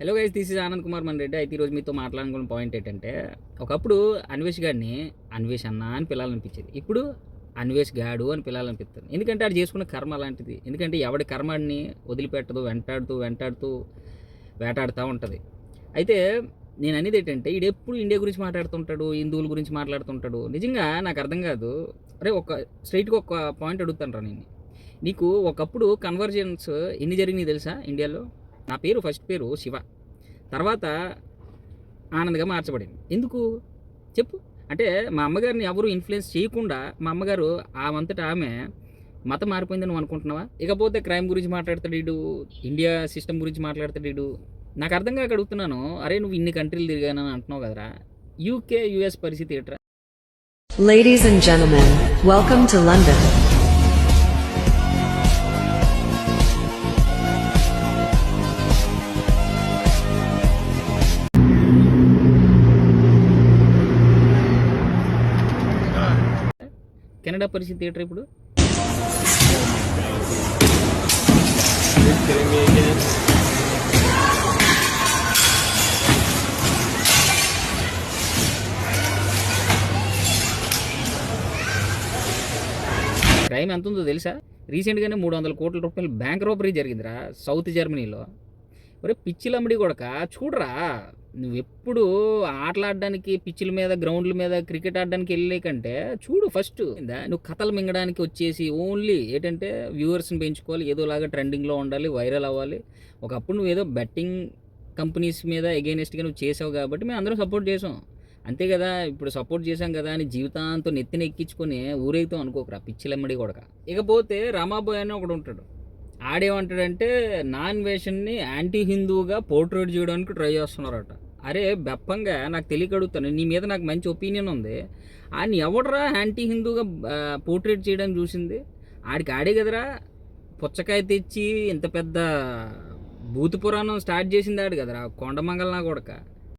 Hello guys this is Anand Kumar మన రెడ్డి అయితే ఈరోజు మీతో మాట్లాడుకున్న పాయింట్ ఏంటంటే ఒకప్పుడు అన్వేష్ గారిని అన్వేష్ అన్న అని పిల్లాలనిపించేది ఇప్పుడు అన్వేష్ గాడు అని పిల్లాలనిపిస్తుంది ఎందుకంటే అది చేసుకున్న కర్మ అలాంటిది. ఎందుకంటే ఎవడి కర్మాన్ని వదిలిపెట్టదు వెంటాడుతూ వెంటాడుతూ వేటాడుతూ ఉంటుంది. అయితే నేను అనేది ఏంటంటే ఈడు ఎప్పుడు ఇండియా గురించి మాట్లాడుతుంటాడు హిందువుల గురించి మాట్లాడుతుంటాడు? నిజంగా నాకు అర్థం కాదు. అరే ఒక స్ట్రైట్గా ఒక పాయింట్ అడుగుతాను రా నేను. నీకు ఒకప్పుడు కన్వర్జెన్స్ ఎన్ని జరిగినాయి తెలుసా ఇండియాలో నా పేరు ఫస్ట్ పేరు శివ. తర్వాత ఆనంద్గా మార్చబడింది. ఎందుకు? చెప్పు. అంటే మా అమ్మగారిని ఎవరు ఇన్ఫ్లుయెన్స్ చేయకుండా మా అమ్మగారు ఆమంతటా ఆమె మతం మారిపోయిందని నువ్వు అనుకుంటున్నావా? ఇకపోతే క్రైమ్ గురించి మాట్లాడతాడు వీడు ఇండియా సిస్టమ్ గురించి మాట్లాడతాడు వీడు. నాకు అర్థం కాక అడుగుతున్నాను అరే నువ్వు ఇన్ని కంట్రీలు తిరిగానని అంటున్నావు కదరా? యూకే యూఎస్ పరిస్థితి ఏట్రా? Ladies and gentlemen, welcome to London Canada పరిస్థితి థియేటర్ ఇప్పుడు? క్రైమ్ ఎంత ఉందో తెలుసా? రీసెంట్గానే మూడు వందల కోట్ల రూపాయలు బ్యాంక్ రోపరీ జరిగిందిరా సౌత్ జర్మనీలో. ఒరే పిచ్చిలమ్మడి కొడక చూడరా. నువ్వెప్పుడు ఆటలాడడానికి పిచ్చిల మీద గ్రౌండ్ల మీద క్రికెట్ ఆడడానికి వెళ్ళే కంటే చూడు ఫస్ట్. నువ్వు కథలు మింగడానికి వచ్చేసి ఓన్లీ ఏంటంటే వ్యూవర్స్ని పెంచుకోవాలి ఏదోలాగా ట్రెండింగ్లో ఉండాలి వైరల్ అవ్వాలి. ఒకప్పుడు నువ్వు ఏదో బెట్టింగ్ కంపెనీస్ మీద ఎగైనెస్ట్గా నువ్వు చేసావు కాబట్టి మేము అందరం సపోర్ట్ చేసాం. అంతే కదా ఇప్పుడు సపోర్ట్ చేశాం కదా అని జీవితాంతం నెత్తిన ఎక్కించుకొని ఊరేగుతాం అనుకోకరా పిచ్చిలమ్మడి కొడక. ఇకపోతే రామాబోయ్ అని ఒకడు ఉంటాడు ఆడేమంటాడంటే నాన్ వేషన్ని యాంటీ హిందువుగా పోర్ట్రేట్ చేయడానికి ట్రై చేస్తున్నారట. అరే బెప్పంగా నాకు తెలియక అడుగుతాను నీ మీద నాకు మంచి ఒపీనియన్ ఉంది. ఆయన ఎవడరా యాంటీ హిందూగా పోర్ట్రేట్ చేయడానికి చూసింది? ఆడికి ఆడే కదరా పుచ్చకాయ తెచ్చి ఇంత పెద్ద భూత పురాణం స్టార్ట్ చేసింది ఆడు కదరా కొండమంగళ నా కొడక.